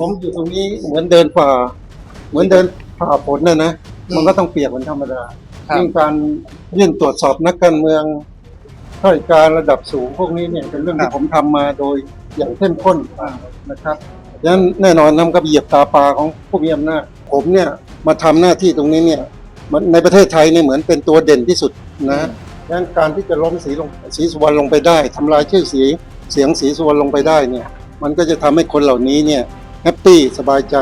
ผมอยู่ตรงนี้เหมือนเดินฝ่า เหมือนเดินผ่าฝนนะนะอืมมันก็ต้องเปียกเป็นธรรมดาครับยิ่งการยื่นตรวจสอบนักการเมืองข้าราชการระดับสูงพวกนี้เนี่ยเป็นเรื่องที่ผมทำมาโดยอย่างเข้มข้นนะครับดังนั้นแน่นอนนำกับเหยียบตาปลาของผู้มีอำนาจผมเนี่ยมาทำหน้าที่ตรงนี้เนี่ยมันในประเทศไทยเนี่ยเหมือนเป็นตัวเด่นที่สุดนะดังนั้นการที่จะล้มสีลงสีสุวรรณลงไปได้ทำลายชื่อเสียงเสียงสีสุวรรณลงไปได้เนี่ย มันก็จะทำให้คนเหล่านี้เนี่ย แฮปปี้สบายใจ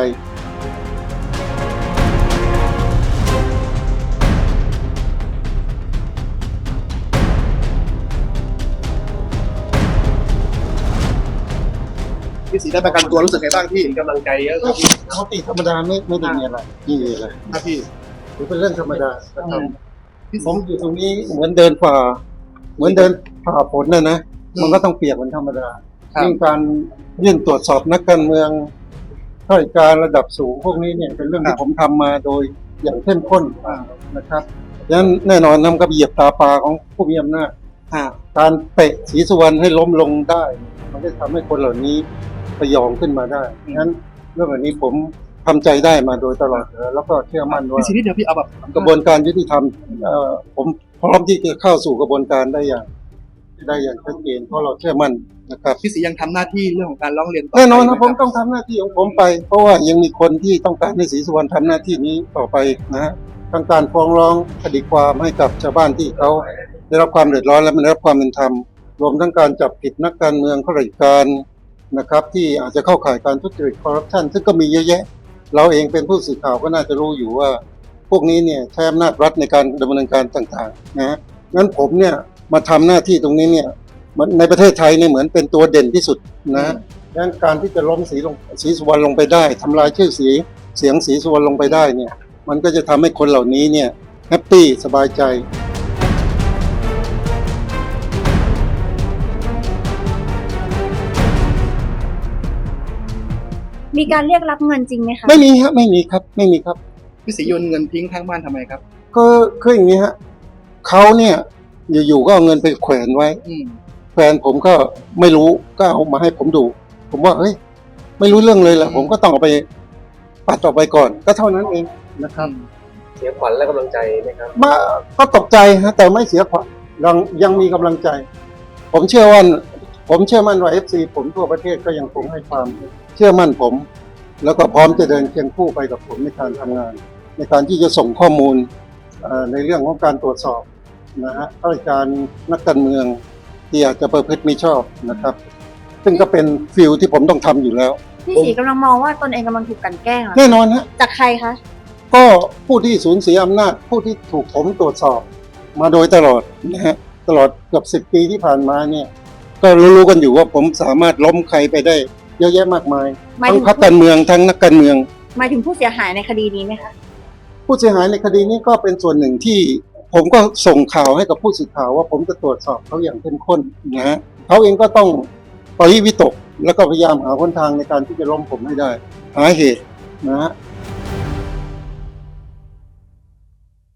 พี่สีได้ประกันตัวรู้สึกไงบ้างพี่กำลังใจเยอะครับพี่ปกติธรรมดาไม่ไม่ได้มีอะไรไม่มีอะไรครับพี่ถือเป็นเรื่องธรรมดานะครับพี่ผมอยู่ตรงนี้เหมือนเดินฝ่า เหมือนเดินผ่าฝนนะนะมันก็ต้องเปียกเป็นธรรมดาครับยิ่งการยื่นตรวจสอบนักการเมือง ข้าราชการระดับสูงพวกนี้เนี่ยเป็นเรื่องที่ผมทำมาโดยอย่างเข้มข้นนะครับดังนั้นแน่นอนนำกับเหยียบตาปลาของผู้มีอำนาจอ่าการเตะศรีสุวรรณให้ล้มลงได้ มันก็ทำให้คนเหล่านี้พยองขึ้นมาได้งั้นเรื่องแบบนี้ผมทำใจได้มาโดยตลอดอยู่แล้วแล้วก็เชื่อมั่นว่าพี่สีนิดเดียวพี่เอาแบบกระบวนการยุติธรรมเอ่อผมพร้อมที่จะเข้าสู่กระบวนการได้อย่าง ได้อย่างชัดเจนเพราะเราเชื่อมั่นนะครับพี่สียังทำหน้าที่เรื่องของการร้องเรียนต่อแน่นอนนะไปผมต้องทำหน้าที่ของผมไป เพราะว่ายังมีคนที่ต้องการให้ศรีสุวรรณทำหน้าที่นี้ต่อไปนะฮะทั้งการฟ้องร้องคดีความให้กับชาวบ้านที่เขาได้รับความเดือดร้อนและไม่ได้รับความเป็นธรรมรวมทั้งการจับผิดนักการเมืองข้าราชการนะครับ ที่อาจจะเข้าข่ายการทุจริตคอร์รัปชันซึ่งก็มีเยอะแยะ เราเองเป็นผู้สื่อข่าวก็น่าจะรู้อยู่ว่า พวกนี้เนี่ยใช้อำนาจรัฐในการดำเนินการต่างๆนะฮะงั้นผมเนี่ย มาทำหน้าที่ตรงนี้เนี่ยมันในประเทศไทยเนี่ยเหมือนเป็นตัวเด่นที่สุดนะดังนั้นการที่จะล้มสีลงสีสุวรรณลงไปได้ทำลายชื่อเสียงเสียงสีสุวรรณลงไปได้เนี่ย มันก็จะทำให้คนเหล่านี้เนี่ยแฮปปี้สบายใจมีการเรียกรับเงินจริงไหมคะไม่มีครับไม่มีครับไม่มีครับพี่สีโยนเงินทิ้งข้างบ้านทำไมครับ ก็คืออย่างนี้ฮะเขาเนี่ย อยู่ๆก็เอาเงินไปแขวนไว้ อืมแฟนผมก็ไม่รู้ก็เอามาให้ผมดู ผมว่าเฮ้ยไม่รู้เรื่องเลยแหละผมก็ต้องเอาไปปัดออกไปก่อน ก็เท่านั้นเองนะครับเสียขวัญและกำลังใจไหมครับ มาก็ตกใจฮะแต่ไม่เสียขวัญยังยังมีกำลังใจ ผมเชื่อว่าผมเชื่อมั่นว่าเอฟซีผมทั่วประเทศก็ยังคงให้ความเชื่อมั่นผม แล้วก็พร้อมจะเดินเคียงคู่ไปกับผมในการทำงาน ในการที่จะส่งข้อมูลเอ่อในเรื่องของการตรวจสอบ นะฮะข้าราชการนักการเมืองที่อาจจะประพฤติมิชอบนะครับ ซึ่งก็เป็นฟิลที่ผมต้องทำอยู่แล้ว พี่สีกำลังมองว่าตนเองกำลังถูกกลันแกล้งเหรอแน่นอนฮะ จากใครคะ ก็ผู้ที่สูญเสียอำนาจผู้ที่ถูกผมตรวจสอบมาโดยตลอดนะฮะตลอดเกือบสิบปีที่ผ่านมาเนี่ย ก็รู้ๆกันอยู่ว่าผมสามารถล้มใครไปได้เยอะแยะมากมายหมายทั้ถึงงพรรคการเมืองทั้งนักการเมือง หมายถึงผู้เสียหายในคดีนี้ไหมคะ ผู้เสียหายในคดีนี้ก็เป็นส่วนหนึ่งที่ ผมก็ส่งข่าวให้กับผู้สื่อข่าวว่าผมจะตรวจสอบเขาอย่างเข้มข้นนะฮะเขาเองก็ต้องปริวิตก แล้วก็พยายามหาหนทางในการที่จะล้มผมให้ได้ หาเหตุนะฮะ